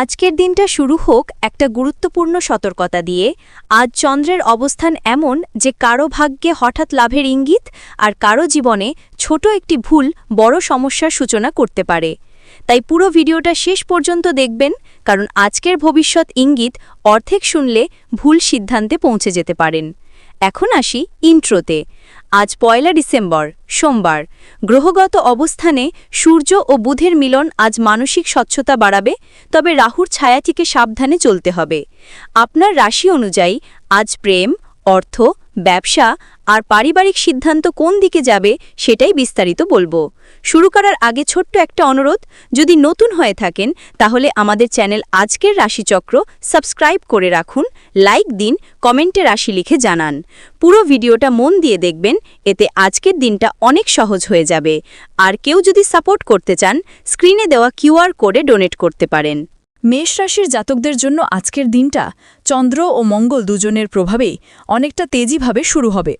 আজকের দিনটা শুরু হোক একটা গুরুত্বপূর্ণ সতর্কতা দিয়ে। আজ চন্দ্রের অবস্থান এমন যে কারও ভাগ্যে হঠাৎ লাভের ইঙ্গিত আর কারও জীবনে ছোট একটি ভুল বড় সমস্যার সূচনা করতে পারে। তাই পুরো ভিডিওটা শেষ পর্যন্ত দেখবেন, কারণ আজকের ভবিষ্যৎ ইঙ্গিত অর্ধেক শুনলে ভুল সিদ্ধান্তে পৌঁছে যেতে পারেন। এখন আসি ইন্ট্রোতে। আজ পয়লা ডিসেম্বর, সোমবার। গ্রহগত অবস্থানে সূর্য ও বুধের মিলন আজ মানসিক স্বচ্ছতা বাড়াবে, তবে রাহুর ছায়াটিকে সাবধানে চলতে হবে। আপনার রাশি অনুযায়ী আজ প্রেম, অর্থ, ব্যবসা আর পারিবারিক সিদ্ধান্ত কোন দিকে যাবে সেটাই বিস্তারিত বলব। শুরু করার আগে ছোট্ট একটা অনুরোধ, যদি নতুন হয়ে থাকেন, তাহলে আমাদের চ্যানেল আজকের রাশিচক্র সাবস্ক্রাইব করে রাখুন, লাইক দিন কমেন্টে রাশি লিখে জানান। পুরো ভিডিওটা মন দিয়ে দেখবেন, এতে আজকের দিনটা অনেক সহজ হয়ে যাবে। আর কেউ যদি সাপোর্ট করতে চান, স্ক্রিনে দেওয়া কিউআর কোডে ডোনেট করতে পারেন। মেষ রাশির জাতকদের জন্য আজকের দিনটা চন্দ্র ও মঙ্গল দুজনের প্রভাবেই অনেকটা তেজিভাবে শুরু হবে।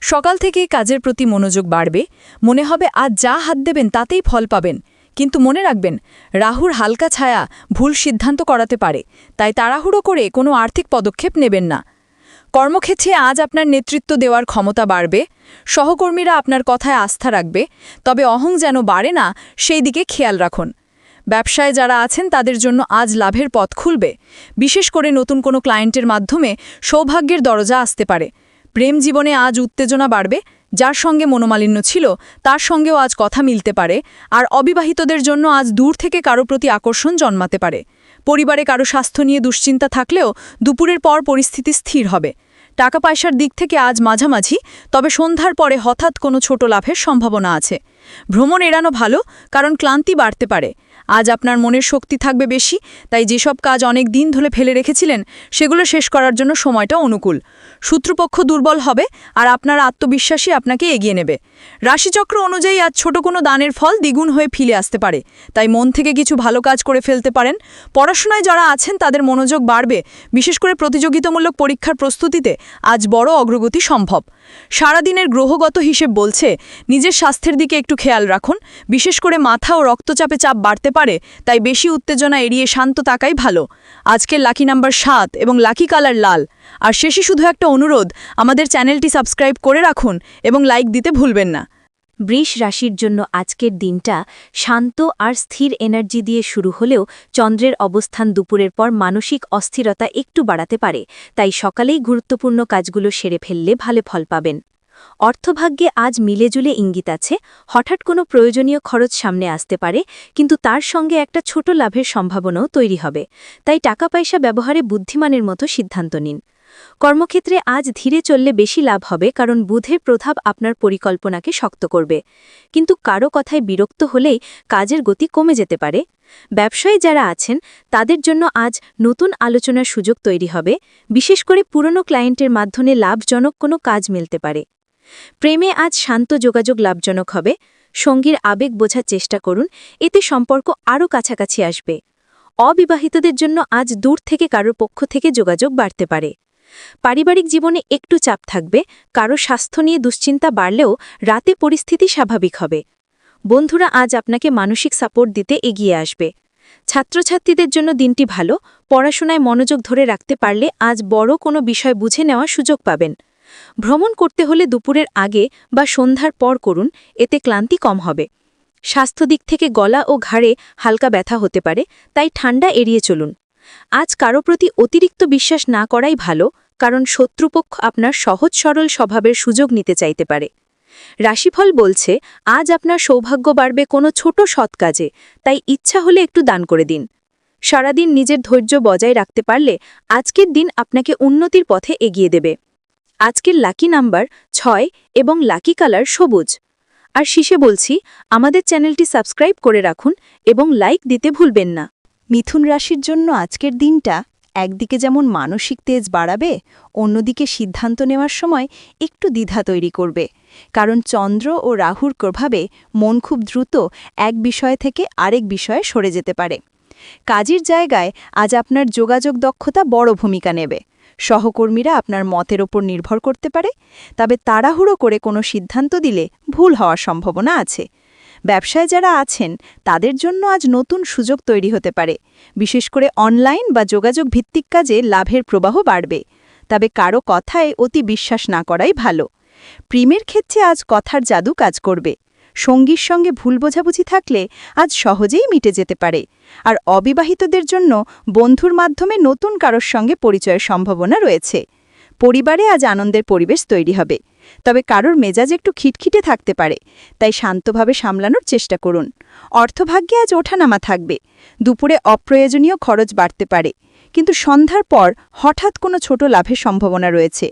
সকাল থেকে কাজের প্রতি মনোযোগ বাড়বে। মনে হবে, আজ যা হাত দেবেন, তাতেই ফল পাবেন। কিন্তু মনে রাখবেন, রাহুর হালকা ছায়া ভুল সিদ্ধান্ত করাতে পারে। তাই তাড়াহুড়ো করে কোনো আর্থিক পদক্ষেপ নেবেন না। কর্মক্ষেত্রে আজ আপনার নেতৃত্ব দেওয়ার ক্ষমতা বাড়বে। সহকর্মীরা আপনার কথায় আস্থা রাখবে। তবে অহং যেন বাড়ে না, সেই দিকে খেয়াল রাখুন। ব্যবসায় যারা আছেন, তাদের জন্য আজ লাভের পথ খুলবে। বিশেষ করে নতুন কোনো ক্লায়েন্টের মাধ্যমে সৌভাগ্যের দরজা আসতে পারে। প্রেম জীবনে আজ উত্তেজনা বাড়বে, যার সঙ্গে মনোমালিন্য ছিল, তার সঙ্গেও আজ কথা মিলতে পারে, আর অবিবাহিতদের জন্য আজ দূর থেকে কারও প্রতি আকর্ষণ জন্মাতে পারে। পরিবারে কারও স্বাস্থ্য নিয়ে দুশ্চিন্তা থাকলেও দুপুরের পর পরিস্থিতি স্থির হবে। টাকা পয়সার দিক থেকে আজ মাঝামাঝি, তবে সন্ধ্যার পরে হঠাৎ কোনো ছোট লাভের সম্ভাবনা আছে। ভ্রমণ এড়ানো ভালো, কারণ ক্লান্তি বাড়তে পারে। আজ আপনার মনের শক্তি থাকবে বেশি, তাই যেসব কাজ অনেক দিন ধরে ফেলে রেখেছিলেন, সেগুলো শেষ করার জন্য সময়টা অনুকূল। সূত্রপক্ষ দুর্বল হবে, আর আপনার আত্মবিশ্বাসী আপনাকে এগিয়ে নেবে। রাশিচক্র অনুযায়ী আজ ছোট কোনো দানের ফল দ্বিগুণ হয়ে ফিরে আসতে পারে, তাই মন থেকে কিছু ভালো কাজ করে ফেলতে পারেন। পড়াশোনায় যারা আছেন, তাদের মনোযোগ বাড়বে, বিশেষ করে প্রতিযোগিতামূলক পরীক্ষার প্রস্তুতিতে আজ বড় অগ্রগতি সম্ভব। সারাদিনের গ্রহগত হিসেব বলছে, নিজের স্বাস্থ্যের দিকে একটু খেয়াল রাখুন, বিশেষ করে মাথা ও রক্তচাপে চাপ বাড়তে পারে, তাই বেশি উত্তেজনা এড়িয়ে শান্ত তাকাই ভালো। আজকের লাকি নাম্বার সাত এবং লাকি কালার লাল। আর শেষে শুধু একটা অনুরোধ, আমাদের চ্যানেলটি সাবস্ক্রাইব করে রাখুন এবং লাইক দিতে ভুলবেন না। বৃষ রাশির জন্য আজকের দিনটা শান্ত আর স্থির এনার্জি দিয়ে শুরু হলেও চন্দ্রের অবস্থান দুপুরের পর মানসিক অস্থিরতা একটু বাড়াতে পারে, তাই সকালেই গুরুত্বপূর্ণ কাজগুলো সেরে ফেললে ভালো ফল পাবেন। অর্থভাগ্যে আজ মিলেজুলে ইঙ্গিত আছে, হঠাৎ কোনো প্রয়োজনীয় খরচ সামনে আসতে পারে, কিন্তু তার সঙ্গে একটা ছোট লাভের সম্ভাবনাও তৈরি হবে, তাই টাকা পয়সা ব্যবহারে বুদ্ধিমানের মতো সিদ্ধান্ত নিন। কর্মক্ষেত্রে আজ ধীরে চললে বেশি লাভ হবে, কারণ বুধের প্রভাব আপনার পরিকল্পনাকে শক্ত করবে। কিন্তু কারও কথায় বিরক্ত হলেই কাজের গতি কমে যেতে পারে। ব্যবসায়ী যারা আছেন, তাদের জন্য আজ নতুন আলোচনার সুযোগ তৈরি হবে, বিশেষ করে পুরনো ক্লায়েন্টের মাধ্যমে লাভজনক কোনো কাজ মিলতে পারে। প্রেমে আজ শান্ত যোগাযোগ লাভজনক হবে। সঙ্গীর আবেগ বোঝার চেষ্টা করুন, এতে সম্পর্ক আরও কাছাকাছি আসবে। অবিবাহিতদের জন্য আজ দূর থেকে কারোর পক্ষ থেকে যোগাযোগ বাড়তে পারে। পারিবারিক জীবনে একটু চাপ থাকবে, কারও স্বাস্থ্য নিয়ে দুশ্চিন্তা বাড়লেও রাতে পরিস্থিতি স্বাভাবিক হবে। বন্ধুরা আজ আপনাকে মানসিক সাপোর্ট দিতে এগিয়ে আসবে। ছাত্রছাত্রীদের জন্য দিনটি ভালো, পড়াশোনায় মনোযোগ ধরে রাখতে পারলে আজ বড় কোনো বিষয় বুঝে নেওয়ার সুযোগ পাবেন। ভ্রমণ করতে হলে দুপুরের আগে বা সন্ধ্যার পর করুন, এতে ক্লান্তি কম হবে। স্বাস্থ্য দিক থেকে গলা ও ঘাড়ে হালকা ব্যথা হতে পারে, তাই ঠান্ডা এড়িয়ে চলুন। আজ কারও প্রতি অতিরিক্ত বিশ্বাস না করাই ভালো, কারণ শত্রুপক্ষ আপনার সহজ সরল স্বভাবের সুযোগ নিতে চাইতে পারে। রাশিফল বলছে, আজ আপনার সৌভাগ্য বাড়বে কোনো ছোট সৎ কাজে, তাই ইচ্ছা হলে একটু দান করে দিন। সারাদিন নিজের ধৈর্য বজায় রাখতে পারলে আজকের দিন আপনাকে উন্নতির পথে এগিয়ে দেবে। আজকের লাকি নাম্বার ছয় এবং লাকি কালার সবুজ। আর শীষে বলছি, আমাদের চ্যানেলটি সাবস্ক্রাইব করে রাখুন এবং লাইক দিতে ভুলবেন না। মিথুন রাশির জন্য আজকের দিনটা একদিকে যেমন মানসিক তেজ বাড়াবে, অন্যদিকে সিদ্ধান্ত নেওয়ার সময় একটু দ্বিধা তৈরি করবে। কারণ চন্দ্র ও রাহুর প্রভাবে মন খুব দ্রুত এক বিষয় থেকে আরেক বিষয়ে সরে যেতে পারে। কাজের জায়গায় আজ আপনার যোগাযোগ দক্ষতা বড় ভূমিকা নেবে। সহকর্মীরা আপনার মতের ওপর নির্ভর করতে পারে, তবে তাড়াহুড়ো করে কোনো সিদ্ধান্ত দিলে ভুল হওয়ার সম্ভাবনা আছে। ব্যবসায় যারা আছেন, তাদের জন্য আজ নতুন সুযোগ তৈরি হতে পারে। বিশেষ করে অনলাইন বা যোগাযোগ ভিত্তিক কাজে লাভের প্রবাহ বাড়বে। তবে কারও কথায় অতি বিশ্বাস না করাই ভালো। প্রেমের ক্ষেত্রে আজ কথার জাদু কাজ করবে। সঙ্গীর সঙ্গে ভুল বোঝাবুঝি থাকলে আজ সহজেই মিটে যেতে পারে। আর অবিবাহিতদের জন্য বন্ধুর মাধ্যমে নতুন কারোর সঙ্গে পরিচয়ের সম্ভাবনা রয়েছে। পরিবারে আজ আনন্দের পরিবেশ তৈরি হবে। তবে কারোর মেজাজ একটু খিটখিটে থাকতে পারে, তাই শান্তভাবে সামলানোর চেষ্টা করুন। অর্থভাগ্যে আজ ওঠানামা থাকবে। দুপুরে অপ্রয়োজনীয় খরচ বাড়তে পারে। কিন্তু সন্ধ্যার পর হঠাৎ কোনো ছোট লাভের সম্ভাবনা রয়েছে।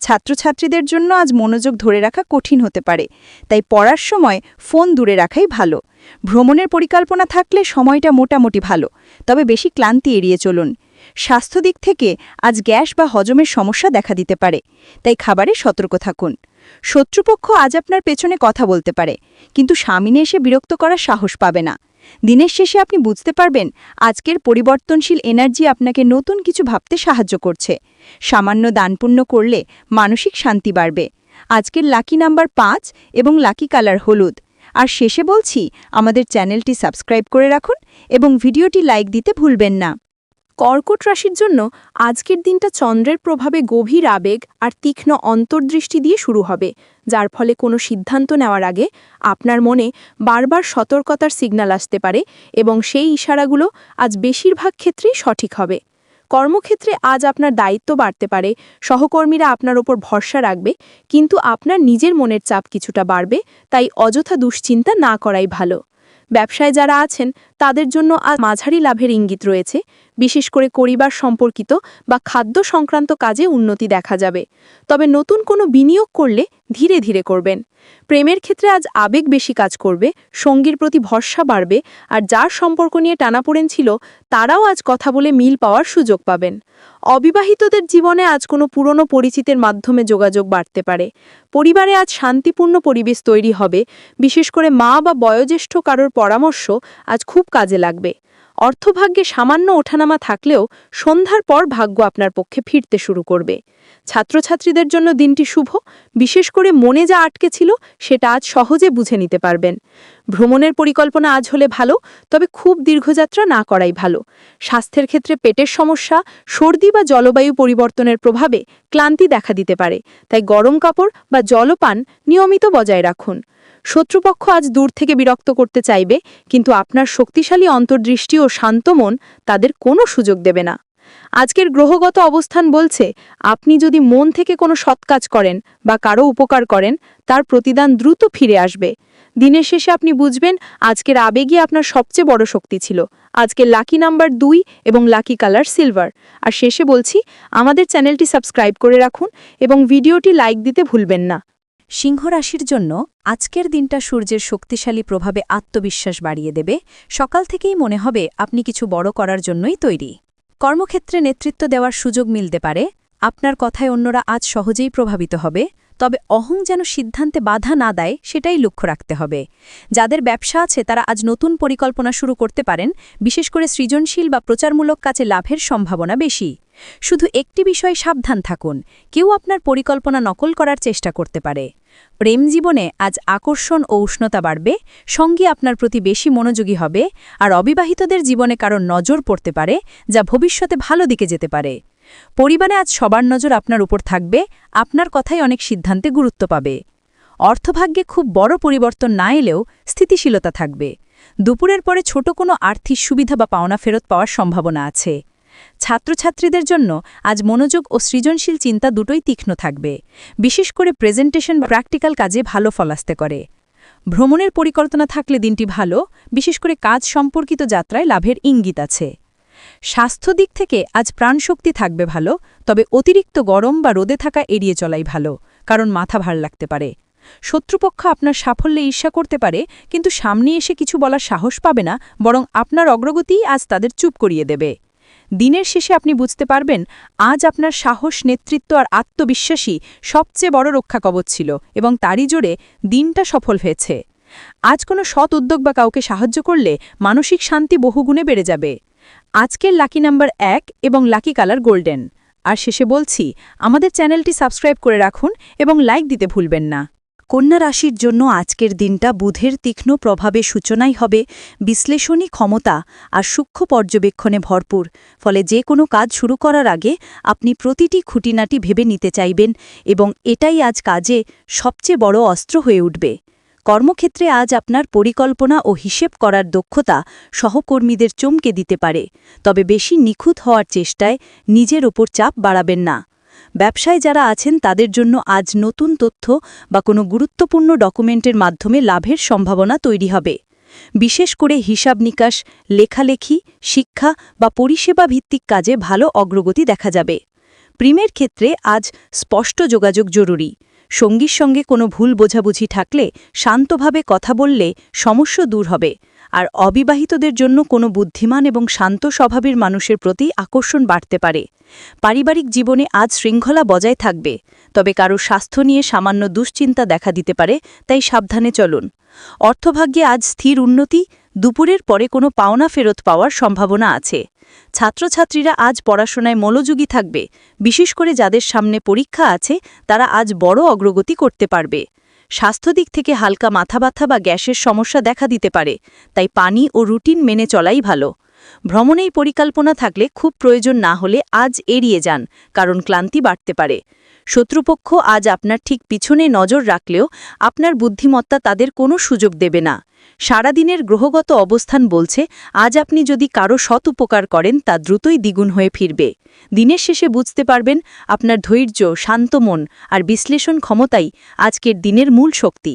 ছাত্রছাত্রীদের জন্য আজ মনোযোগ ধরে রাখা কঠিন হতে পারে, তাই পড়ার সময় ফোন দূরে রাখাই ভালো। ভ্রমণের পরিকল্পনা থাকলে সময়টা মোটামুটি ভালো, তবে বেশি ক্লান্তি এড়িয়ে চলুন। স্বাস্থ্য দিক থেকে আজ গ্যাস বা হজমের সমস্যা দেখা দিতে পারে, তাই খাবারে সতর্ক থাকুন। শত্রুপক্ষ আজ আপনার পেছনে কথা বলতে পারে, কিন্তু সামনে এসে বিরক্ত করার সাহস পাবে না। দিনের শেষে আপনি বুঝতে পারবেন, আজকের পরিবর্তনশীল এনার্জি আপনাকে নতুন কিছু ভাবতে সাহায্য করছে। সামান্য দানপুণ্য করলে মানসিক শান্তি বাড়বে। আজকের লাকি নাম্বার পাঁচ এবং লাকি কালার হলুদ। আর শেষে বলছি, আমাদের চ্যানেলটি সাবস্ক্রাইব করে রাখুন এবং ভিডিওটি লাইক দিতে ভুলবেন না। কর্কট রাশির জন্য আজকের দিনটা চন্দ্রের প্রভাবে গভীর আবেগ আর তীক্ষ্ণ অন্তর্দৃষ্টি দিয়ে শুরু হবে, যার ফলে কোনো সিদ্ধান্ত নেওয়ার আগে আপনার মনে বারবার সতর্কতার সিগন্যাল আসতে পারে এবং সেই ইশারাগুলো আজ বেশিরভাগ ক্ষেত্রেই সঠিক হবে। কর্মক্ষেত্রে আজ আপনার দায়িত্ব বাড়তে পারে, সহকর্মীরা আপনার ওপর ভরসা রাখবে, কিন্তু আপনার নিজের মনের চাপ কিছুটা বাড়বে, তাই অযথা দুশ্চিন্তা না করাই ভালো। ব্যবসায় যারা আছেন তাদের জন্য আজ মাঝারি লাভের ইঙ্গিত রয়েছে। বিশেষ করে পরিবার সম্পর্কিত বা খাদ্য সংক্রান্ত কাজে উন্নতি দেখা যাবে। তবে নতুন কোনো বিনিয়োগ করলে ধীরে ধীরে করবেন। প্রেমের ক্ষেত্রে আজ আবেগ বেশি কাজ করবে, সঙ্গীর প্রতি ভরসা বাড়বে, আর যার সম্পর্ক নিয়ে টানাপোড়েন ছিল, তারাও আজ কথা বলে মিল পাওয়ার সুযোগ পাবেন। অবিবাহিতদের জীবনে আজ কোনো পুরনো পরিচিতের মাধ্যমে যোগাযোগ বাড়তে পারে। পরিবারে আজ শান্তিপূর্ণ পরিবেশ তৈরি হবে। বিশেষ করে মা বা বয়োজ্যেষ্ঠ কারোর পরামর্শ আজ খুব কাজে লাগবে। অর্থভাগ্যে সামান্য ওঠানামা থাকলেও সন্ধ্যার পর ভাগ্য আপনার পক্ষে ফিরতে শুরু করবে। ছাত্রছাত্রীদের জন্য দিনটি শুভ, বিশেষ করে মনে যা আটকে ছিল সেটা আজ সহজে বুঝে নিতে পারবেন। ভ্রমণের পরিকল্পনা আজ হলে ভালো, তবে খুব দীর্ঘযাত্রা না করাই ভালো। স্বাস্থ্যের ক্ষেত্রে পেটের সমস্যা, সর্দি বা জলবায়ু পরিবর্তনের প্রভাবে ক্লান্তি দেখা দিতে পারে। তাই গরম কাপড় বা জলপান নিয়মিত বজায় রাখুন। শত্রুপক্ষ আজ দূর থেকে বিরক্ত করতে চাইবে, কিন্তু আপনার শক্তিশালী অন্তর্দৃষ্টি ও শান্ত মন তাদের কোনো সুযোগ দেবে না। আজকের গ্রহগত অবস্থান বলছে, আপনি যদি মন থেকে কোনো সৎ কাজ করেন বা কারও উপকার করেন, তার প্রতিদান দ্রুত ফিরে আসবে। দিনের শেষে আপনি বুঝবেন, আজকের আবেগই আপনার সবচেয়ে বড় শক্তি ছিল। আজকের লাকি নাম্বার দুই এবং লাকি কালার সিলভার। আর শেষে বলছি, আমাদের চ্যানেলটি সাবস্ক্রাইব করে রাখুন এবং ভিডিওটি লাইক দিতে ভুলবেন না। সিংহ রাশির জন্য আজকের দিনটা সূর্যের শক্তিশালী প্রভাবে আত্মবিশ্বাস বাড়িয়ে দেবে। সকাল থেকেই মনে হবে, আপনি কিছু বড় করার জন্যই তৈরি। কর্মক্ষেত্রে নেতৃত্ব দেওয়ার সুযোগ মিলতে পারে। আপনার কথায় অন্যরা আজ সহজেই প্রভাবিত হবে। তবে অহং যেন সিদ্ধান্তে বাধা না দেয়, সেটাই লক্ষ্য রাখতে হবে। যাদের ব্যবসা আছে, তারা আজ নতুন পরিকল্পনা শুরু করতে পারেন। বিশেষ করে সৃজনশীল বা প্রচারমূলক কাছে লাভের সম্ভাবনা বেশি। শুধু একটি বিষয়ে সাবধান থাকুন, কেউ আপনার পরিকল্পনা নকল করার চেষ্টা করতে পারে। প্রেম জীবনে আজ আকর্ষণ ও উষ্ণতা বাড়বে, সঙ্গী আপনার প্রতি বেশি মনোযোগী হবে, আর অবিবাহিতদের জীবনে কারও নজর পড়তে পারে, যা ভবিষ্যতে ভালো দিকে যেতে পারে। পরিবারে আজ সবার নজর আপনার উপর থাকবে, আপনার কথাই অনেক সিদ্ধান্তে গুরুত্ব পাবে। অর্থভাগ্যে খুব বড় পরিবর্তন না এলেও স্থিতিশীলতা থাকবে। দুপুরের পরে ছোট কোনো আর্থিক সুবিধা বা পাওনা ফেরত পাওয়ার সম্ভাবনা আছে। ছাত্রছাত্রীদের জন্য আজ মনোযোগ ও সৃজনশীল চিন্তা দুটোই তীক্ষ্ণ থাকবে। বিশেষ করে প্রেজেন্টেশন বা প্র্যাকটিক্যাল কাজে ভালো ফল আসতে করে। ভ্রমণের পরিকল্পনা থাকলে দিনটি ভালো, বিশেষ করে কাজ সম্পর্কিত যাত্রায় লাভের ইঙ্গিত আছে। স্বাস্থ্য দিক থেকে আজ প্রাণশক্তি থাকবে ভালো, তবে অতিরিক্ত গরম বা রোদে থাকা এড়িয়ে চলাই ভালো, কারণ মাথা ভার লাগতে পারে। শত্রুপক্ষ আপনার সাফল্যে ঈর্ষা করতে পারে, কিন্তু সামনে এসে কিছু বলার সাহস পাবে না, বরং আপনার অগ্রগতিই আজ তাদের চুপ করিয়ে দেবে। দিনের শেষে আপনি বুঝতে পারবেন, আজ আপনার সাহস, নেতৃত্ব আর আত্মবিশ্বাসী সবচেয়ে বড় রক্ষা কবচ ছিল এবং তারই জোরে দিনটা সফল হয়েছে। আজ কোনো সৎ উদ্যোগ বা কাউকে সাহায্য করলে মানসিক শান্তি বহুগুণে বেড়ে যাবে। আজকের লাকি নাম্বার এক এবং লাকি কালার গোল্ডেন। আর শেষে বলছি, আমাদের চ্যানেলটি সাবস্ক্রাইব করে রাখুন এবং লাইক দিতে ভুলবেন না। কন্যা রাশির জন্য আজকের দিনটা বুধের তীক্ষ্ণ প্রভাবে সূচনাই হবে, বিশ্লেষণী ক্ষমতা আর সূক্ষ্ম পর্যবেক্ষণে ভরপুর। ফলে যে কোনো কাজ শুরু করার আগে আপনি প্রতিটি খুঁটিনাটি ভেবে নিতে চাইবেন এবং এটাই আজ কাজে সবচেয়ে বড় অস্ত্র হয়ে উঠবে। কর্মক্ষেত্রে আজ আপনার পরিকল্পনা ও হিসেব করার দক্ষতা সহকর্মীদের চমকে দিতে পারে, তবে বেশি নিখুঁত হওয়ার চেষ্টায় নিজের ওপর চাপ বাড়াবেন না। ব্যবসায় যারা আছেন, তাদের জন্য আজ নতুন তথ্য বা কোনো গুরুত্বপূর্ণ ডকুমেন্টের মাধ্যমে লাভের সম্ভাবনা তৈরি হবে। বিশেষ করে হিসাব নিকাশ, লেখালেখি, শিক্ষা বা পরিষেবা ভিত্তিক কাজে ভালো অগ্রগতি দেখা যাবে। প্রিমের ক্ষেত্রে আজ স্পষ্ট যোগাযোগ জরুরি। সঙ্গীর সঙ্গে কোনো ভুল বোঝাবুঝি থাকলে শান্তভাবে কথা বললে সমস্যা দূর হবে। আর অবিবাহিতদের জন্য কোনো বুদ্ধিমান এবং শান্ত স্বভাবের মানুষের প্রতি আকর্ষণ বাড়তে পারে। পারিবারিক জীবনে আজ শৃঙ্খলা বজায় থাকবে, তবে কারও স্বাস্থ্য নিয়ে সামান্য দুশ্চিন্তা দেখা দিতে পারে, তাই সাবধানে চলুন। অর্থভাগ্যে আজ স্থির উন্নতি, দুপুরের পরে কোনো পাওনা ফেরত পাওয়ার সম্ভাবনা আছে। ছাত্রছাত্রীরা আজ পড়াশোনায় মনোযোগী থাকবে, বিশেষ করে যাদের সামনে পরীক্ষা আছে, তারা আজ বড় অগ্রগতি করতে পারবে। স্বাস্থ্য দিক থেকে হালকা মাথা ব্যথা বা গ্যাসের সমস্যা দেখা দিতে পারে, তাই পানি ও রুটিন মেনে চলাই ভালো। ভ্রমণেই পরিকল্পনা থাকলে খুব প্রয়োজন না হলে আজ এড়িয়ে যান, কারণ ক্লান্তি বাড়তে পারে। শত্রুপক্ষ আজ আপনার ঠিক পিছনে নজর রাখলেও আপনার বুদ্ধিমত্তা তাদের কোনো সুযোগ দেবে না। সারাদিনের গ্রহগত অবস্থান বলছে, আজ আপনি যদি কারও সৎ উপকার করেন, তা দ্রুতই দ্বিগুণ হয়ে ফিরবে। দিনের শেষে বুঝতে পারবেন, আপনার ধৈর্য, শান্ত মন আর বিশ্লেষণ ক্ষমতাই আজকের দিনের মূল শক্তি।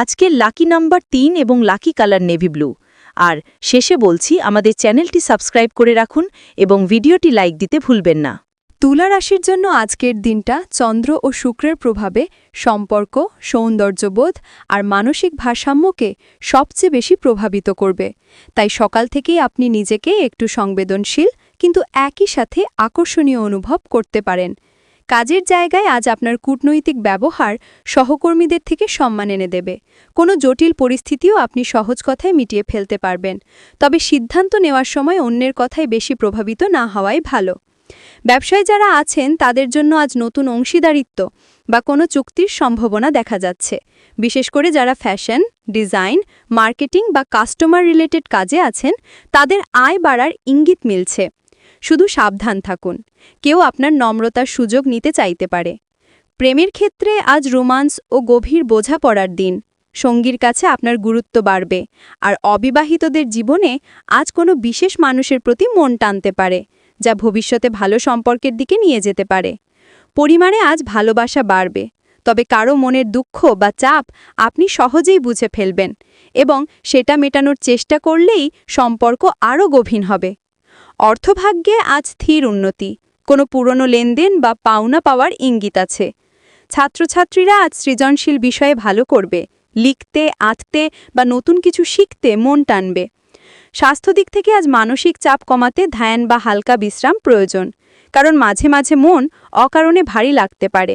আজকের লাকি নাম্বার তিন এবং লাকি কালার নেভি ব্লু। আর শেষে বলছি, আমাদের চ্যানেলটি সাবস্ক্রাইব করে রাখুন এবং ভিডিওটি লাইক দিতে ভুলবেন না। তুলা রাশির জন্য আজকের দিনটা চন্দ্র ও শুক্রের প্রভাবে সম্পর্ক, সৌন্দর্যবোধ আর মানসিক ভারসাম্যকে সবচেয়ে বেশি প্রভাবিত করবে। তাই সকাল থেকেই আপনি নিজেকে একটু সংবেদনশীল কিন্তু একই সাথে আকর্ষণীয় অনুভব করতে পারেন। কাজের জায়গায় আজ আপনার কূটনৈতিক ব্যবহার সহকর্মীদের থেকে সম্মান এনে দেবে। কোনো জটিল পরিস্থিতিও আপনি সহজ কথায় মিটিয়ে ফেলতে পারবেন। তবে সিদ্ধান্ত নেওয়ার সময় অন্যের কথায় বেশি প্রভাবিত না হওয়াই ভালো। ব্যবসায় যারা আছেন, তাদের জন্য আজ নতুন অংশীদারিত্ব বা কোনো চুক্তির সম্ভাবনা দেখা যাচ্ছে। বিশেষ করে যারা ফ্যাশন, ডিজাইন, মার্কেটিং বা কাস্টমার রিলেটেড কাজে আছেন, তাদের আয় বাড়ার ইঙ্গিত মিলছে। শুধু সাবধান থাকুন। কেউ আপনার নম্রতার সুযোগ নিতে চাইতে পারে। প্রেমের ক্ষেত্রে আজ রোমান্স ও গভীর বোঝাপড়ার দিন। সঙ্গীর কাছে আপনার গুরুত্ব বাড়বে। আর অবিবাহিতদের জীবনে আজ কোনো বিশেষ মানুষের প্রতি মন টানতে পারে। যা ভবিষ্যতে ভালো সম্পর্কের দিকে নিয়ে যেতে পারে। পরিমাণে আজ ভালোবাসা বাড়বে, তবে কারও মনের দুঃখ বা চাপ আপনি সহজেই বুঝে ফেলবেন এবং সেটা মেটানোর চেষ্টা করলেই সম্পর্ক আরও গভীর হবে। অর্থভাগ্যে আজ স্থির উন্নতি, কোনো পুরনো লেনদেন বা পাওনা পাওয়ার ইঙ্গিত আছে। ছাত্রছাত্রীরা আজ সৃজনশীল বিষয়ে ভালো করবে, লিখতে, আঁকতে বা নতুন কিছু শিখতে মন টানবে। স্বাস্থ্য দিক থেকে আজ মানসিক চাপ কমাতে ধ্যান বা হালকা বিশ্রাম প্রয়োজন। কারণ মাঝে মাঝে মন অকারণে ভারী লাগতে পারে।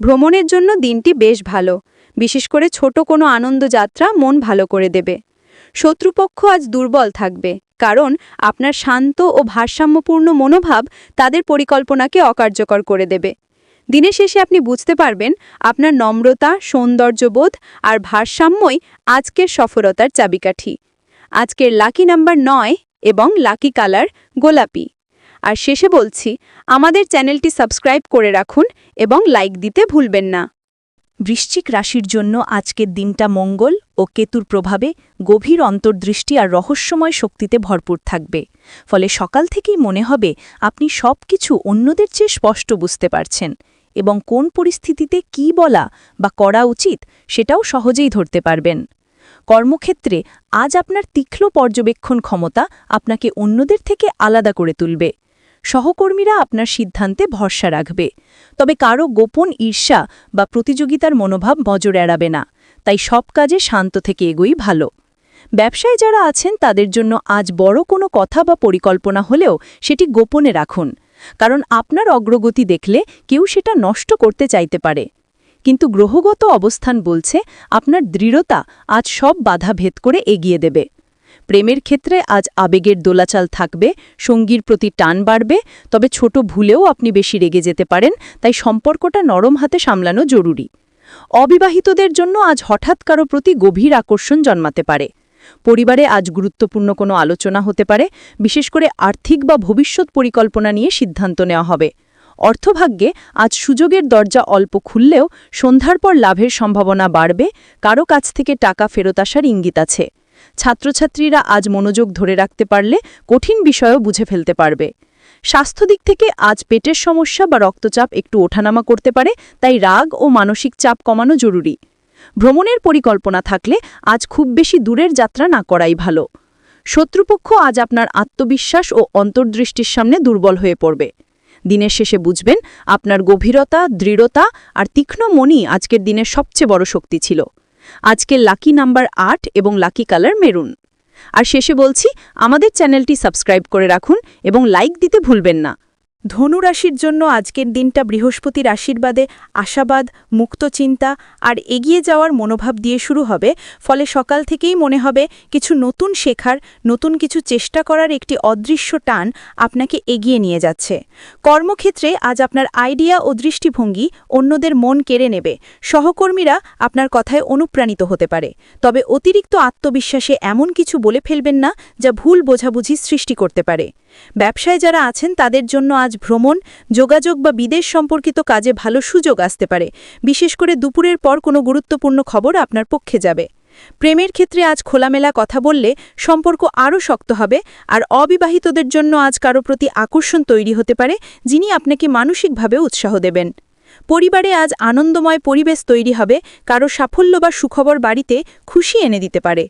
ভ্রমণের জন্য দিনটি বেশ ভালো। বিশেষ করে ছোট কোনো আনন্দযাত্রা মন ভালো করে দেবে। শত্রুপক্ষ আজ দুর্বল থাকবে। কারণ আপনার শান্ত ও ভারসাম্যপূর্ণ মনোভাব তাদের পরিকল্পনাকে অকার্যকর করে দেবে। দিনের শেষে আপনি বুঝতে পারবেন, আপনার নম্রতা, সৌন্দর্যবোধ আর ভারসাম্যই আজকের সফলতার চাবিকাঠি। আজকের লাকি নাম্বার নয় এবং লাকি কালার গোলাপি। আর শেষে বলছি, আমাদের চ্যানেলটি সাবস্ক্রাইব করে রাখুন এবং লাইক দিতে ভুলবেন না। বৃশ্চিক রাশির জন্য আজকের দিনটা মঙ্গল ও কেতুর প্রভাবে গভীর অন্তর্দৃষ্টি আর রহস্যময় শক্তিতে ভরপুর থাকবে। ফলে সকাল থেকেই মনে হবে, আপনি সব কিছু অন্যদের চেয়ে স্পষ্ট বুঝতে পারছেন এবং কোন পরিস্থিতিতে কি বলা বা করা উচিত সেটাও সহজেই ধরতে পারবেন। কর্মক্ষেত্রে আজ আপনার তীক্ষ্ণ পর্যবেক্ষণ ক্ষমতা আপনাকে অন্যদের থেকে আলাদা করে তুলবে। সহকর্মীরা আপনার সিদ্ধান্তে ভরসা রাখবে। তবে কারও গোপন ঈর্ষা বা প্রতিযোগিতার মনোভাব বজর এড়াবে না। তাই সব কাজে শান্ত থেকে এগোই ভালো। ব্যবসায় যারা আছেন, তাদের জন্য আজ বড় কোনো কথা বা পরিকল্পনা হলেও সেটি গোপনে রাখুন। কারণ আপনার অগ্রগতি দেখলে কেউ সেটা নষ্ট করতে চাইতে পারে। কিন্তু গ্রহগত অবস্থান বলছে আপনার দৃঢ়তা আজ সব বাধা ভেদ করে এগিয়ে দেবে। প্রেমের ক্ষেত্রে আজ আবেগের দোলাচাল থাকবে, সঙ্গীর প্রতি টান বাড়বে, তবে ছোট ভুলেও আপনি বেশি রেগে যেতে পারেন, তাই সম্পর্কটা নরম হাতে সামলানো জরুরি। অবিবাহিতদের জন্য আজ হঠাৎ কারও প্রতি গভীর আকর্ষণ জন্মাতে পারে। পরিবারে আজ গুরুত্বপূর্ণ কোনো আলোচনা হতে পারে, বিশেষ করে আর্থিক বা ভবিষ্যৎ পরিকল্পনা নিয়ে সিদ্ধান্ত নেওয়া হবে। অর্থভাগ্যে আজ সুযোগের দরজা অল্প খুললেও সন্ধ্যার পর লাভের সম্ভাবনা বাড়বে কারও কাছ থেকে টাকা ফেরত আসার ইঙ্গিত আছে। ছাত্রছাত্রীরা আজ মনোযোগ ধরে রাখতে পারলে কঠিন বিষয়ও বুঝে ফেলতে পারবে। স্বাস্থ্য দিক থেকে আজ পেটের সমস্যা বা রক্তচাপ একটু ওঠানামা করতে পারে, তাই রাগ ও মানসিক চাপ কমানো জরুরি। ভ্রমণের পরিকল্পনা থাকলে আজ খুব বেশি দূরের যাত্রা না করাই ভালো। শত্রুপক্ষ আজ আপনার আত্মবিশ্বাস ও অন্তর্দৃষ্টির সামনে দুর্বল হয়ে পড়বে। দিনের শেষে বুঝবেন, আপনার গভীরতা, দৃঢ়তা আর তীক্ষ্ণ মনি আজকের দিনের সবচেয়ে বড় শক্তি ছিল। আজকের লাকি নাম্বার আট এবং লাকি কালার মেরুন। আর শেষে বলছি, আমাদের চ্যানেলটি সাবস্ক্রাইব করে রাখুন এবং লাইক দিতে ভুলবেন না। ধনু রাশির জন্য আজকের দিনটা বৃহস্পতির আশীর্বাদে আশাবাদ মুক্ত চিন্তা আর এগিয়ে যাওয়ার মনোভাব দিয়ে শুরু হবে। ফলে সকাল থেকেই মনে হবে কিছু নতুন শেখার, নতুন কিছু চেষ্টা করার একটি অদৃশ্য টান আপনাকে এগিয়ে নিয়ে যাচ্ছে। কর্মক্ষেত্রে আজ আপনার আইডিয়া ও দৃষ্টিভঙ্গি অন্যদের মন কেড়ে নেবে। সহকর্মীরা আপনার কথায় অনুপ্রাণিত হতে পারে। তবে অতিরিক্ত আত্মবিশ্বাসে এমন কিছু বলে ফেলবেন না যা ভুল বোঝাবুঝি সৃষ্টি করতে পারে। ব্যবসায় যারা আছেন, তাদের জন্য আজ ভ্রমণ, যোগাযোগ বা বিদেশ সম্পর্কিত কাজে ভালো সুযোগ আসতে পারে। বিশেষ করে দুপুরের পর কোনো গুরুত্বপূর্ণ খবর আপনার পক্ষে যাবে। প্রেমের ক্ষেত্রে আজ খোলামেলা কথা বললে সম্পর্ক আরও শক্ত হবে আর অবিবাহিতদের জন্য আজ কারও প্রতি আকর্ষণ তৈরি হতে পারে, যিনি আপনাকে মানসিকভাবে উৎসাহ দেবেন। পরিবারে আজ আনন্দময় পরিবেশ তৈরি হবে, কারও সাফল্য বা সুখবর বাড়িতে খুশি এনে দিতে পারে।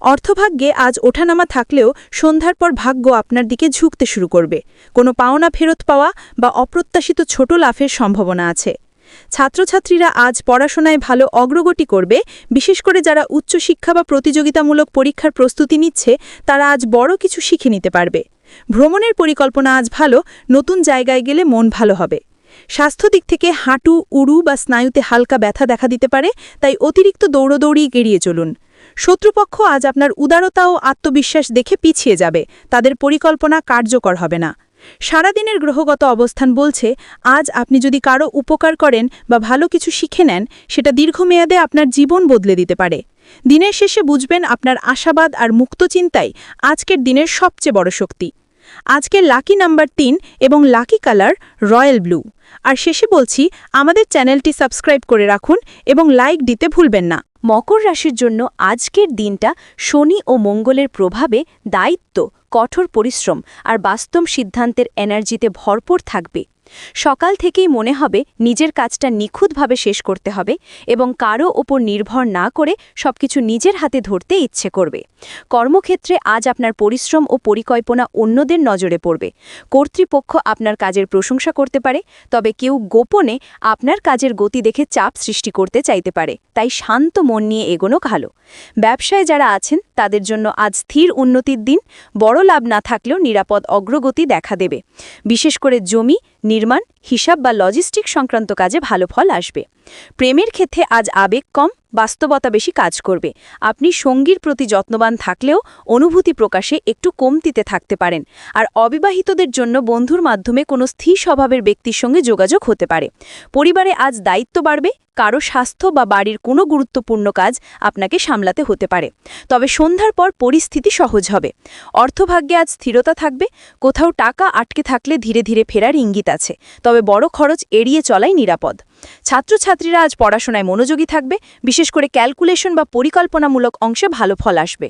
অর্থভাগ্যে আজ ওঠানামা থাকলেও সন্ধ্যার পর ভাগ্য আপনার দিকে ঝুঁকতে শুরু করবে। কোনো পাওনা ফেরত পাওয়া বা অপ্রত্যাশিত ছোট লাভের সম্ভাবনা আছে। ছাত্রছাত্রীরা আজ পড়াশোনায় ভালো অগ্রগতি করবে, বিশেষ করে যারা উচ্চশিক্ষা বা প্রতিযোগিতামূলক পরীক্ষার প্রস্তুতি নিচ্ছে, তারা আজ বড় কিছু শিখে নিতে পারবে। ভ্রমণের পরিকল্পনা আজ ভালো, নতুন জায়গায় গেলে মন ভালো হবে। স্বাস্থ্য দিক থেকে হাঁটু, উড়ু বা স্নায়ুতে হালকা ব্যথা দেখা দিতে পারে, তাই অতিরিক্ত দৌড়দৌড়ি এড়িয়ে চলুন। শত্রুপক্ষ আজ আপনার উদারতা ও আত্মবিশ্বাস দেখে পিছিয়ে যাবে। তাদের পরিকল্পনা কার্যকর হবে না। সারাদিনের গ্রহগত অবস্থান বলছে, আজ আপনি যদি কারও উপকার করেন বা ভালো কিছু শিখে নেন, সেটা দীর্ঘমেয়াদে আপনার জীবন বদলে দিতে পারে। দিনের শেষে বুঝবেন আপনার আশাবাদ আর মুক্ত চিন্তাই আজকের দিনের সবচেয়ে বড় শক্তি। আজকের লাকি নাম্বার তিন এবং লাকি কালার রয়্যাল ব্লু। আর শেষে বলছি, আমাদের চ্যানেলটি সাবস্ক্রাইব করে রাখুন এবং লাইক দিতে ভুলবেন না। মকর রাশির জন্য আজকের দিনটা শনি ও মঙ্গলের প্রভাবে দায়িত্ব, কঠোর পরিশ্রম আর বাস্তব সিদ্ধান্তের এনার্জিতে ভরপুর থাকবে। সকাল থেকেই মনে হবে নিজের কাজটা নিখুঁতভাবে শেষ করতে হবে এবং কারও ওপর নির্ভর না করে সবকিছু নিজের হাতে ধরতে ইচ্ছে করবে। কর্মক্ষেত্রে আজ আপনার পরিশ্রম ও পরিকল্পনা অন্যদের নজরে পড়বে। কর্তৃপক্ষ আপনার কাজের প্রশংসা করতে পারে, তবে কেউ গোপনে আপনার কাজের গতি দেখে চাপ সৃষ্টি করতে চাইতে পারে, তাই শান্ত মন নিয়ে এগোনো ভালো। ব্যবসায় যারা আছেন, তাদের জন্য আজ স্থির উন্নতির দিন, বড় লাভ না থাকলেও নিরাপদ অগ্রগতি দেখা দেবে। বিশেষ করে জমি নির্মাণ হিসাব বা লজিস্টিক সংক্রান্ত কাজে ভালো ফল আসবে। প্রেমের ক্ষেত্রে আজ আবেগ কম, বাস্তবতা বেশি কাজ করবে। আপনি সঙ্গীর প্রতি যত্নবান থাকলেও অনুভূতি প্রকাশে একটু কমতিতে থাকতে পারেন। আর অবিবাহিতদের জন্য বন্ধুর মাধ্যমে কোনো স্থির স্বভাবের ব্যক্তির সঙ্গে যোগাযোগ হতে পারে। পরিবারে আজ দায়িত্ব বাড়বে, কারও স্বাস্থ্য বা বাড়ির কোনো গুরুত্বপূর্ণ কাজ আপনাকে সামলাতে হতে পারে। তবে সন্ধ্যার পর পরিস্থিতি সহজ হবে। অর্থভাগ্যে আজ স্থিরতা থাকবে, কোথাও টাকা আটকে থাকলে ধীরে ধীরে ফেরার ইঙ্গিত আছে। তবে বড় খরচ এড়িয়ে চলাই নিরাপদ। ছাত্রছাত্রীরা আজ পড়াশোনায় মনোযোগী থাকবে, বিশেষ করে ক্যালকুলেশন বা পরিকল্পনামূলক অংশে ভালো ফল আসবে।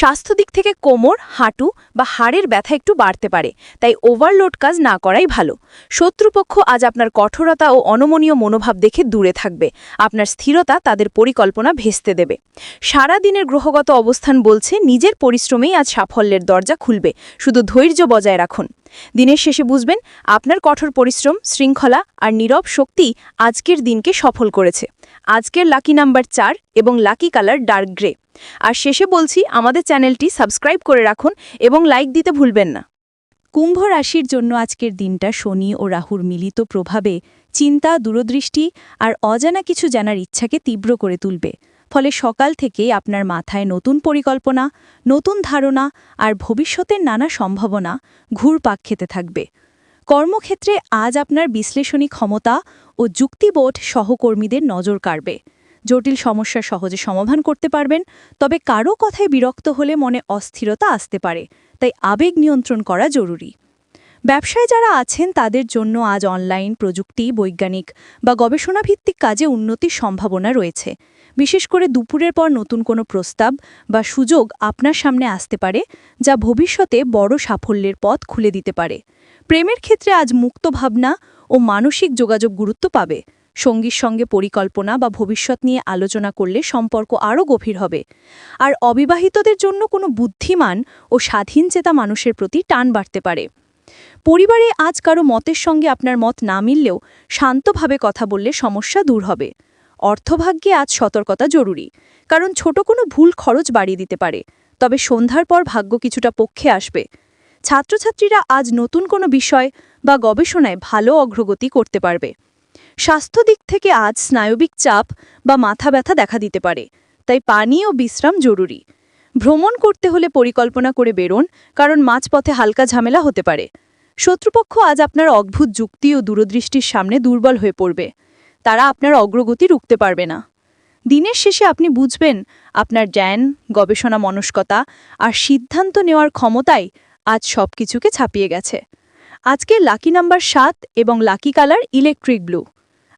স্বাস্থ্য দিক থেকে কোমর, হাঁটু বা হাড়ের ব্যথা একটু বাড়তে পারে, তাই ওভারলোড কাজ না করাই ভালো। শত্রুপক্ষ আজ আপনার কঠোরতা ও অনমনীয় মনোভাব দেখে দূরে থাকবে, আপনার স্থিরতা তাদের পরিকল্পনা ভেস্তে দেবে। সারা দিনের গ্রহগত অবস্থান বলছে, নিজের পরিশ্রমেই আজ সাফল্যের দরজা খুলবে, শুধু ধৈর্য বজায় রাখুন। দিনের শেষে বুঝবেন, আপনার কঠোর পরিশ্রম, শৃঙ্খলা আর নীরব শক্তি আজকের দিনকে সফল করেছে। আজকের লাকি নাম্বার চার এবং লাকি কালার ডার্ক গ্রে। আর শেষে বলছি, আমাদের চ্যানেলটি সাবস্ক্রাইব করে রাখুন এবং লাইক দিতে ভুলবেন না। কুম্ভ রাশির জন্য আজকের দিনটা শনি ও রাহুর মিলিত প্রভাবে চিন্তা, দূরদৃষ্টি আর অজানা কিছু জানার ইচ্ছাকে তীব্র করে তুলবে। ফলে সকাল থেকেই আপনার মাথায় নতুন পরিকল্পনা, নতুন ধারণা আর ভবিষ্যতের নানা সম্ভাবনা ঘুরপাক খেতে থাকবে। কর্মক্ষেত্রে আজ আপনার বিশ্লেষণী ক্ষমতা ও যুক্তিবোধ সহকর্মীদের নজর কাড়বে। জটিল সমস্যা সহজে সমাধান করতে পারবেন, তবে কারও কথায় বিরক্ত হলে মনে অস্থিরতা আসতে পারে, তাই আবেগ নিয়ন্ত্রণ করা জরুরি। ব্যবসায় যারা আছেন, তাদের জন্য আজ অনলাইন প্রযুক্তি, বৈজ্ঞানিক বা গবেষণাভিত্তিক কাজে উন্নতির সম্ভাবনা রয়েছে। বিশেষ করে দুপুরের পর নতুন কোনো প্রস্তাব বা সুযোগ আপনার সামনে আসতে পারে, যা ভবিষ্যতে বড় সাফল্যের পথ খুলে দিতে পারে। প্রেমের ক্ষেত্রে আজ মুক্ত ভাবনা ও মানসিক যোগাযোগ গুরুত্ব পাবে। সঙ্গীর সঙ্গে পরিকল্পনা বা ভবিষ্যৎ নিয়ে আলোচনা করলে সম্পর্ক আরও গভীর হবে। আর অবিবাহিতদের জন্য কোনো বুদ্ধিমান ও স্বাধীন চেতা মানুষের প্রতি টান বাড়তে পারে। পরিবারে আজ কারও মতের সঙ্গে আপনার মত না মিললেও শান্তভাবে কথা বললে সমস্যা দূর হবে। অর্থভাগ্যে আজ সতর্কতা জরুরি। কারণ ছোট কোনো ভুল খরচ বাড়িয়ে দিতে পারে। তবে সন্ধ্যার পর ভাগ্য কিছুটা পক্ষে আসবে। ছাত্রছাত্রীরা আজ নতুন কোনো বিষয় বা গবেষণায় ভালো অগ্রগতি করতে পারবে। স্বাস্থ্য দিক থেকে আজ স্নায়বিক চাপ বা মাথা ব্যথা দেখা দিতে পারে। তাই পানি ও বিশ্রাম জরুরি। ভ্রমণ করতে হলে পরিকল্পনা করে বেরোন, কারণ মাঝপথে হালকা ঝামেলা হতে পারে। শত্রুপক্ষ আজ আপনার অদ্ভুত যুক্তি ও দূরদৃষ্টির সামনে দুর্বল হয়ে পড়বে। তারা আপনার অগ্রগতি রুখতে পারবে না। দিনের শেষে আপনি বুঝবেন, আপনার জ্ঞান, গবেষণা, মনস্কতা আর সিদ্ধান্ত নেওয়ার ক্ষমতাই আজ সব কিছুকে ছাপিয়ে গেছে। আজকে লাকি নাম্বার সাত এবং লাকি কালার ইলেকট্রিক ব্লু।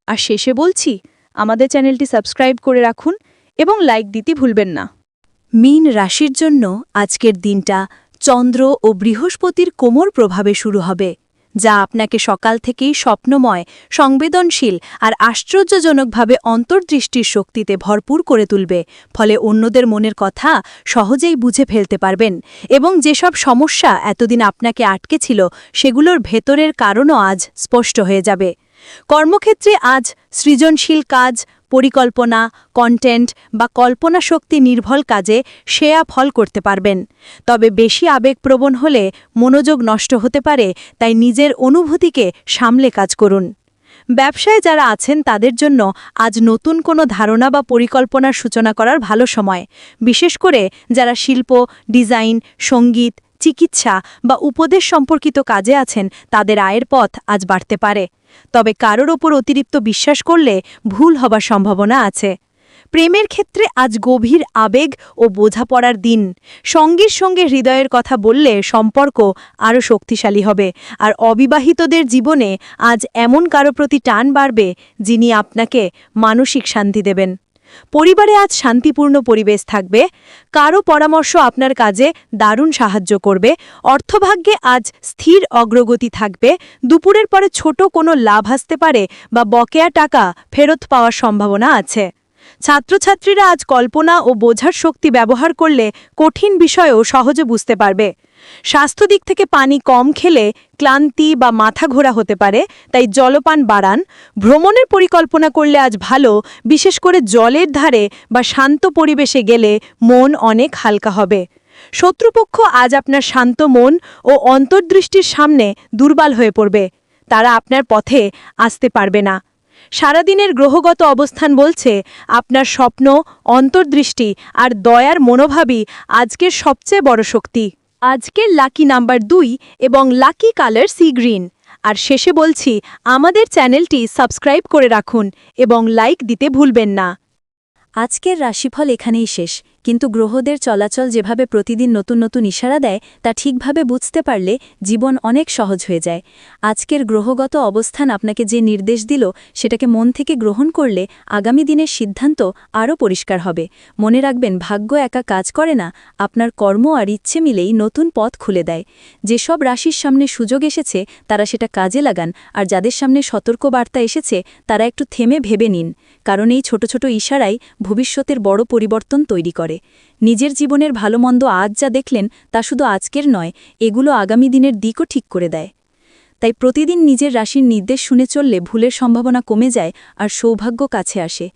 আর শেষে বলছি, আমাদের চ্যানেলটি সাবস্ক্রাইব করে রাখুন এবং লাইক দিতে ভুলবেন না। মিন রাশির জন্য আজকের দিনটা চন্দ্র ও বৃহস্পতির কোমর প্রভাবে শুরু হবে। যা আপনাকে সকাল থেকেই স্বপ্নময়, সংবেদনশীল আর আশ্চর্যজনকভাবে অন্তর্দৃষ্টির শক্তিতে ভরপুর করে তুলবে। ফলে অন্যদের মনের কথা সহজেই বুঝে ফেলতে পারবেন এবং যেসব সমস্যা এতদিন আপনাকে আটকে ছিল, সেগুলোর ভেতরের কারণও আজ স্পষ্ট হয়ে যাবে। কর্মক্ষেত্রে আজ সৃজনশীল কাজ পরিকল্পনা কন্টেন্ট বা কল্পনা শক্তি নির্ভর কাজে সেয়া ফল করতে পারবেন। তবে বেশি আবেগপ্রবণ হলে মনোযোগ নষ্ট হতে পারে, তাই নিজের অনুভূতিকে সামলে কাজ করুন। ব্যবসায় যারা আছেন তাদের জন্য আজ নতুন কোনো ধারণা বা পরিকল্পনার সূচনা করার ভালো সময়। বিশেষ করে যারা শিল্প, ডিজাইন, সংগীত, চিকিৎসা বা উপদেশ সম্পর্কিত কাজে আছেন, তাদের আয়ের পথ আজ বাড়তে পারে। তবে কারোর ওপর অতিরিক্ত বিশ্বাস করলে ভুল হবার সম্ভাবনা আছে। প্রেমের ক্ষেত্রে আজ গভীর আবেগ ও বোঝাপড়ার দিন। সঙ্গীর সঙ্গে হৃদয়ের কথা বললে সম্পর্ক আরও শক্তিশালী হবে। আর অবিবাহিতদের জীবনে আজ এমন কারও প্রতি টান বাড়বে যিনি আপনাকে মানসিক শান্তি দেবেন। পরিবারে আজ শান্তিপূর্ণ পরিবেশ থাকবে। কারও পরামর্শ আপনার কাজে দারুণ সাহায্য করবে। অর্থভাগ্যে আজ স্থির অগ্রগতি থাকবে। দুপুরের পরে ছোট কোনো লাভ আসতে পারে বা বকেয়া টাকা ফেরত পাওয়ার সম্ভাবনা আছে। ছাত্রছাত্রীরা আজ কল্পনা ও বোঝার শক্তি ব্যবহার করলে কঠিন বিষয়ও সহজে বুঝতে পারবে। স্বাস্থ্য দিক থেকে পানি কম খেলে ক্লান্তি বা মাথা ঘোরা হতে পারে, তাই জলপান বাড়ান। ভ্রমণের পরিকল্পনা করলে আজ ভালো, বিশেষ করে জলের ধারে বা শান্ত পরিবেশে গেলে মন অনেক হালকা হবে। শত্রুপক্ষ আজ আপনার শান্ত মন ও অন্তর্দৃষ্টির সামনে দুর্বল হয়ে পড়বে। তারা আপনার পথে আসতে পারবে না। সারাদিনের গ্রহগত অবস্থান বলছে, আপনার স্বপ্ন, অন্তর্দৃষ্টি আর দয়ার মনোভাবই আজকের সবচেয়ে বড় শক্তি। আজকের লাকি নাম্বার দুই এবং লাকি কালার সি গ্রিন। আর শেষে বলছি, আমাদের চ্যানেলটি সাবস্ক্রাইব করে রাখুন এবং লাইক দিতে ভুলবেন না। আজকের রাশিফল এখানেই শেষ। কিন্তু গ্রহদের চলাচল যেভাবে প্রতিদিন নতুন নতুন ইশারা দেয়, তা ঠিকভাবে বুঝতে পারলে জীবন অনেক সহজ হয়ে যায়। আজকের গ্রহগত অবস্থান আপনাকে যে নির্দেশ দিল, সেটাকে মন থেকে গ্রহণ করলে আগামী দিনের সিদ্ধান্ত আরও পরিষ্কার হবে। মনে রাখবেন, ভাগ্য একা কাজ করে না, আপনার কর্ম আর ইচ্ছে মিলেই নতুন পথ খুলে দেয়। যেসব রাশির সামনে সুযোগ এসেছে, তারা সেটা কাজে লাগান, আর যাদের সামনে সতর্ক বার্তা এসেছে, তারা একটু থেমে ভেবে নিন। কারণ এই ছোট ছোট ইশারাই ভবিষ্যতের বড় পরিবর্তন তৈরি করে। নিজের জীবনের ভালো মন্দ আজ যা দেখলেন তা শুধু আজকের নয়, এগুলো আগামী দিনের দিকও ঠিক করে দেয়। তাই প্রতিদিন নিজের রাশির নির্দেশ শুনে চললে ভুলের সম্ভাবনা কমে যায় আর সৌভাগ্য কাছে আসে।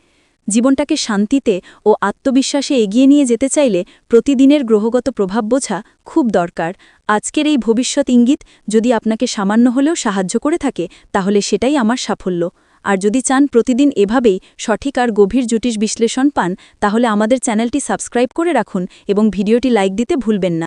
জীবনটাকে শান্তিতে ও আত্মবিশ্বাসে এগিয়ে নিয়ে যেতে চাইলে প্রতিদিনের গ্রহগত প্রভাব বোঝা খুব দরকার। আজকের এই ভবিষ্যৎ ইঙ্গিত যদি আপনাকে সামান্য হলেও সাহায্য করে থাকে, তাহলে সেটাই আমার সাফল্য। আর যদি চান প্রতিদিন এভাবেই সঠিক আর গভীর জুটিস বিশ্লেষণ পান, তাহলে আমাদের চ্যানেলটি সাবস্ক্রাইব করে রাখুন এবং ভিডিওটি লাইক দিতে ভুলবেন না।